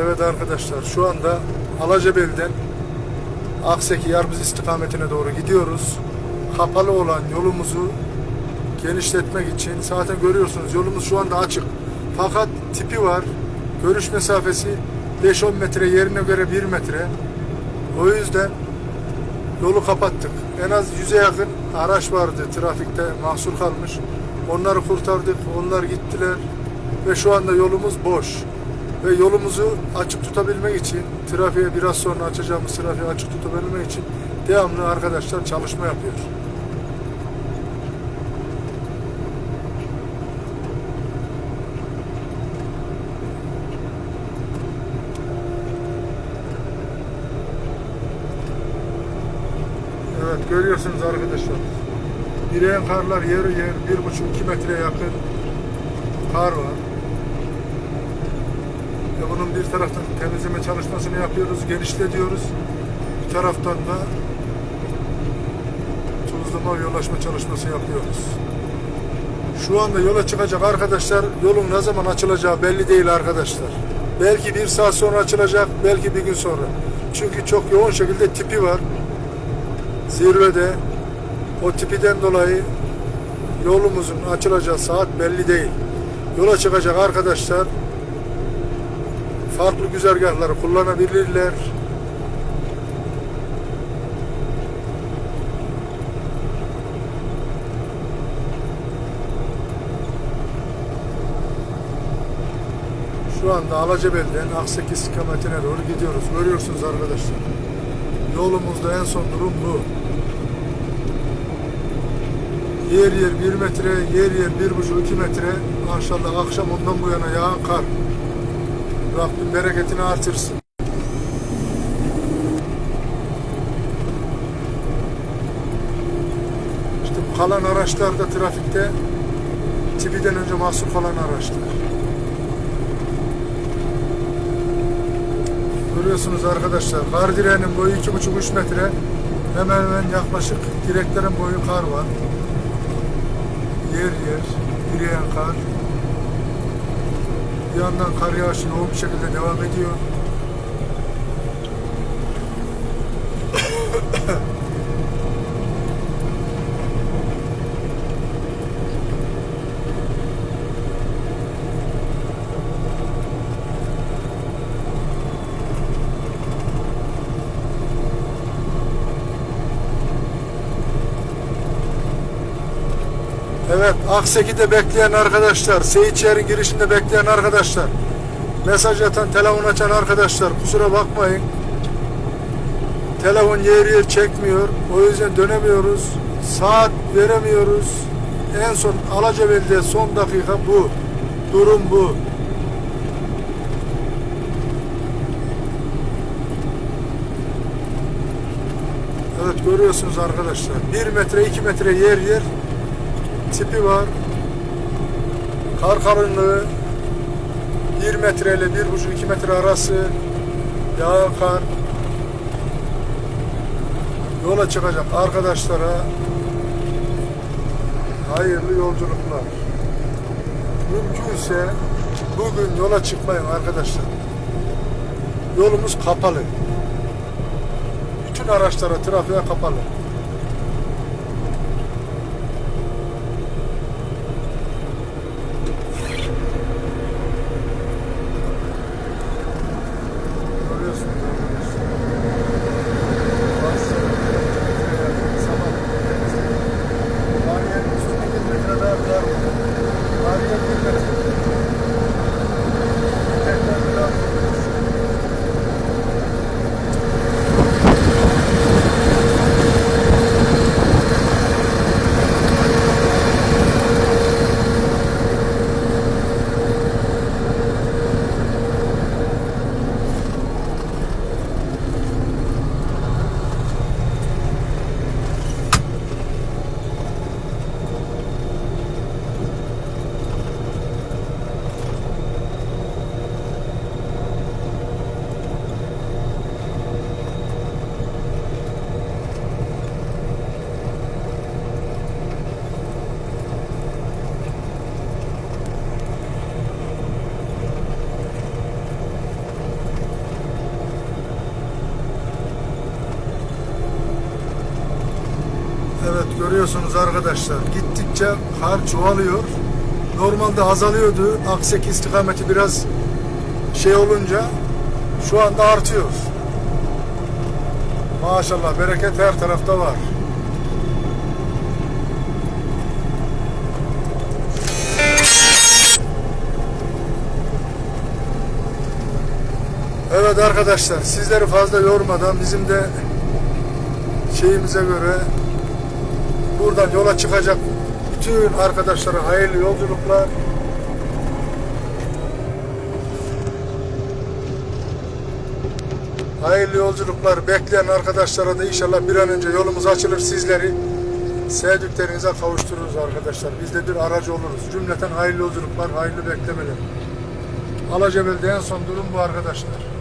Evet arkadaşlar şu anda Alacabel'den Akseki Yarbız istikametine doğru gidiyoruz. Kapalı olan yolumuzu genişletmek için zaten görüyorsunuz yolumuz şu anda açık. Fakat tipi var. Görüş mesafesi 5-10 metre yerine göre 1 metre. O yüzden yolu kapattık. En az 100'e yakın araç vardı trafikte mahsur kalmış. Onları kurtardık. Onlar gittiler. Ve şu anda yolumuz boş. Ve yolumuzu açık tutabilmek için trafiğe biraz sonra açacağımız trafiği açık tutabilmek için devamlı arkadaşlar çalışma yapıyor. Evet görüyorsunuz arkadaşlar. Direğin karlar yer yer bir buçuk iki metreye yakın kar var. Bunun bir taraftan temizleme çalışmasını yapıyoruz, genişletiyoruz. Bir taraftan da tuzlama ve yolaşma çalışması yapıyoruz. Şu anda yola çıkacak arkadaşlar yolun ne zaman açılacağı belli değil arkadaşlar. Belki bir saat sonra açılacak, belki bir gün sonra. Çünkü çok yoğun şekilde tipi var. Zirvede o tipiden dolayı yolumuzun açılacağı saat belli değil. Yola çıkacak arkadaşlar farklı güzergahları kullanabilirler. Şu anda Alacabel'den Akseki istikametine doğru gidiyoruz. Görüyorsunuz arkadaşlar. Yolumuzda en son durum bu. Yer yer bir metre, yer yer bir buçuk iki metre. Maşallah akşam ondan bu yana yağan kar. Rabbim bereketini artırsın. İşte kalan araçlar da trafikte tipiden önce mahsur kalan araçlar. Görüyorsunuz arkadaşlar kar direğinin boyu iki buçuk üç metre. Hemen hemen yaklaşık direklerin boyu kar var. Yer yer yürüyen kar. Bir yandan kar yağışı yoğun bir şekilde devam ediyor. Evet, Akseki'de bekleyen arkadaşlar, Seyitşehir'in girişinde bekleyen arkadaşlar, mesaj atan, telefon açan arkadaşlar, kusura bakmayın. Telefon yer yer çekmiyor, o yüzden dönemiyoruz, saat veremiyoruz. En son Alacabel'de son dakika bu, durum bu. Evet görüyorsunuz arkadaşlar, 1 metre 2 metre yer yer tipi var. Kar kalınlığı 1 metre ile 1,5-2 metre arası yağan kar yola çıkacak arkadaşlara hayırlı yolculuklar. Mümkünse bugün yola çıkmayın arkadaşlar. Yolumuz kapalı. Bütün araçlara trafiğe kapalı. Görüyorsunuz arkadaşlar. Bazı sabah Bariyerin üstünde bir metre daha kar var. Bariyer bir metre. Tekrar bir daha koyuyoruz. Görüyorsunuz arkadaşlar. Gittikçe kar çoğalıyor. Normalde azalıyordu. Akseki istikameti biraz şey olunca şu anda artıyor. Maşallah bereket her tarafta var. Evet arkadaşlar sizleri fazla yormadan bizim de şeyimize göre buradan yola çıkacak bütün arkadaşlara hayırlı yolculuklar. Hayırlı yolculuklar bekleyen arkadaşlara da inşallah bir an önce yolumuz açılır sizleri sevdiklerinize kavuştururuz arkadaşlar. Biz de bir aracı oluruz. Cümleten hayırlı yolculuklar, hayırlı beklemeler. Alacabel'de en son durum bu arkadaşlar.